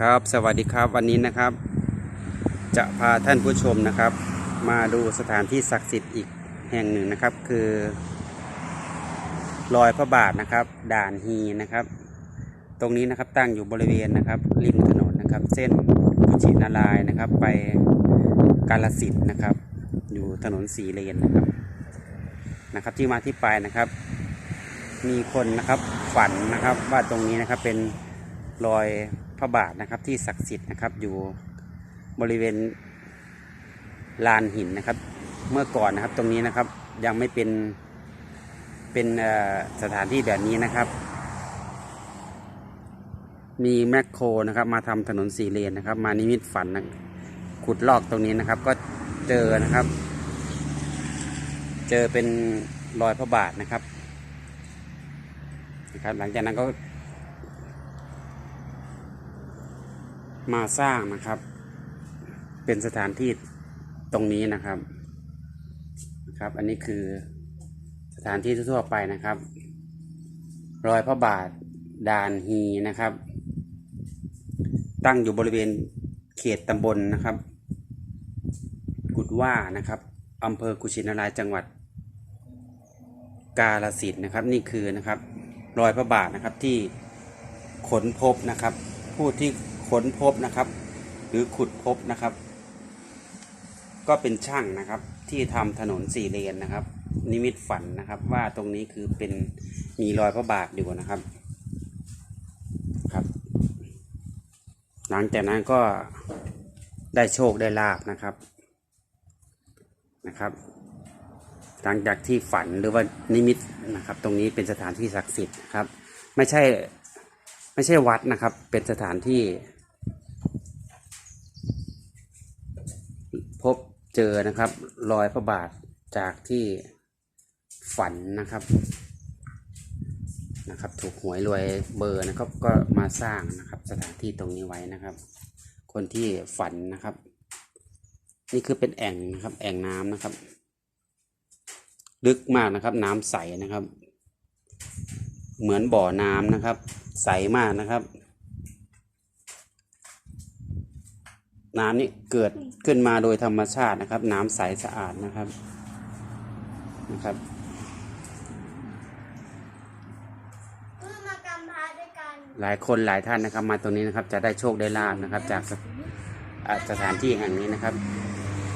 ครับสวัสดีครับวันนี้นะครับ จะพาท่านผู้ชมนะครับ มาดูสถานที่ศักดิ์สิทธิ์อีกแห่งหนึ่งนะครับ คือรอยพระบาทนะครับ ด่านฮีนะครับ ตรงนี้นะครับตั้งอยู่บริเวณนะครับ ริมถนนนะครับ เส้นกุชินารายนะครับ ไปกาลสินธุ์นะครับ อยู่ถนนสีเลนนะครับนะครับ ที่มาที่ไปนะครับ มีคนนะครับฝันนะครับว่าตรงนี้นะครับเป็นรอย พระบาทนะครับที่ศักดิ์สิทธิ์นะครับอยู่บริเวณลานหินนะครับ เมื่อก่อนนะครับตรงนี้นะครับยังไม่เป็นเป็นสถานที่แบบนี้นะครับ มีแมคโครนะครับมาทำถนนสี่เลนนะครับ มานิมิตฝันนะขุดลอกตรงนี้นะครับ ก็เจอนะครับ เจอเป็นรอยพระบาทนะครับนะครับ หลังจากนั้นก็ มาสร้างนะครับ เป็นสถานที่ตรงนี้นะครับนะครับ อันนี้คือสถานที่ทั่วไปนะครับ รอยพระบาทด่านฮีนะครับ ตั้งอยู่บริเวณเขตตำบลนะครับ กุดว่านะครับอำเภอกุชินารายจังหวัด กาลสินธุ์นะครับ นี่คือนะครับ รอยพระบาทนะครับที่ค้นพบนะครับ ผู้ที่ ค้นพบนะครับ หรือขุดพบนะครับ ก็เป็นช่างนะครับที่ทำถนนสี่เลนนะครับ นิมิตฝันนะครับ ว่าตรงนี้คือเป็นมีรอยพระบาทอยู่นะครับครับ หลังจากนั้นก็ได้โชคได้ลาบนะครับนะครับ หลังจากที่ฝันหรือว่านิมิตนะครับ ตรงนี้เป็นสถานที่ศักดิ์สิทธิ์นะครับ ไม่ใช่ไม่ใช่วัดนะครับ เป็นสถานที่ พบเจอนะครับ รอยพระบาทจากที่ฝันนะครับนะครับ ถูกหวยรวยเบอร์นะครับ ก็มาสร้างนะครับ สถานที่ตรงนี้ไว้นะครับ คนที่ฝันนะครับ นี่คือเป็นแอ่งนะครับ แอ่งน้ำนะครับ ลึกมากนะครับ น้ำใสนะครับ เหมือนบ่อน้ำนะครับ ใสมากนะครับ น้ำนี่เกิดขึ้นมาโดยธรรมชาตินะครับ น้ำใสสะอาดนะครับนะครับเพื่อมากำพร้าด้วยกันหลายคนหลายท่านนะครับมาตรงนี้นะครับจะได้โชคได้ลาบนะครับ จากสอ่าสถานที่แห่งนี้นะครับ